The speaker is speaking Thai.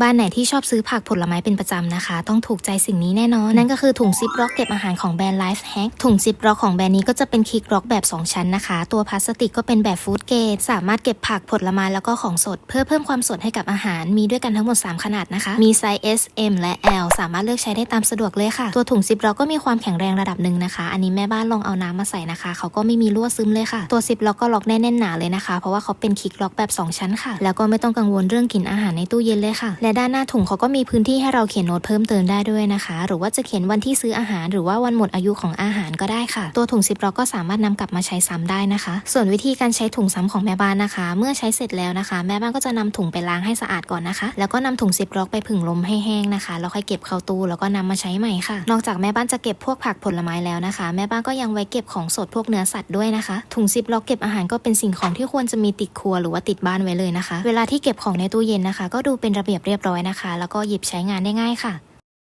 บ้านไหนที่ชอบซื้อผักผลไม้เป็นประจำนะคะ ต้องถูกใจสิ่งนี้แน่นอน นั่นก็คือถุงซิปล็อกเก็บอาหารของแบรนด์ Life Hack ถุงซิปล็อกของแบรนด์นี้ก็จะเป็นคิกล็อกแบบ 2 ชั้นนะคะ ตัวพลาสติกก็เป็นแบบฟู้ดเกรดสามารถเก็บผักผลไม้แล้วก็ของสด เพื่อเพิ่มความสดให้กับอาหาร มีด้วยกันทั้งหมด 3 ขนาดนะคะ มีไซส์ S M และ L สามารถเลือกใช้ได้ตามสะดวกเลยค่ะ ตัวถุงซิปล็อกก็มีความแข็งแรงระดับหนึ่งนะคะ อันนี้แม่บ้านลองเอาน้ำมาใส่นะคะ เขาก็ไม่มีรั่วซึมเลยค่ะ ตัวซิปล็อกก็ล็อกแน่นๆหนาเลยนะคะ เพราะว่าเขาเป็นคิกล็อกแบบ 2 ชั้นค่ะ แล้วก็ไม่ต้องกังวลเรื่องกลิ่นอาหารในตู้เย็นเลยค่ะและด้านหน้าถุงเขาก็มีพื้นที่ให้เราเขียนโน้ตเพิ่มเติมได้ด้วยนะคะ หรือว่าจะเขียนวันที่ซื้ออาหาร หรือว่าวันหมดอายุของอาหารก็ได้ค่ะ ตัวถุงซิปล็อกก็สามารถนำกลับมาใช้ซ้ำได้นะคะ ส่วนวิธีการใช้ถุงซ้ำของแม่บ้านนะคะ เมื่อใช้เสร็จแล้วนะคะ แม่บ้านก็จะนำถุงไปล้างให้สะอาดก่อนนะคะ แล้วก็นำถุงซิปล็อกไปผึ่งลมให้แห้งนะคะแล้วค่อยเก็บเข้าตู้แล้วก็นำมาใช้ใหม่ค่ะ นอกจากแม่บ้านจะเก็บพวกผักผลไม้แล้วนะคะ แม่บ้านก็ยังไว้เก็บของสดพวกเนื้อสัตว์ด้วยนะคะ ถุงซิปล็อกเก็บอาหารก็เป็นสิ่งของที่ควรจะมีติดครัวหรือว่าติดบ้านไว้เลยนะคะ เวลาที่เก็บของในตู้เย็นนะคะ ก็ดูเป็นระเบียบเรียบร้อยนะคะ แล้วก็หยิบใช้งานได้ง่ายค่ะ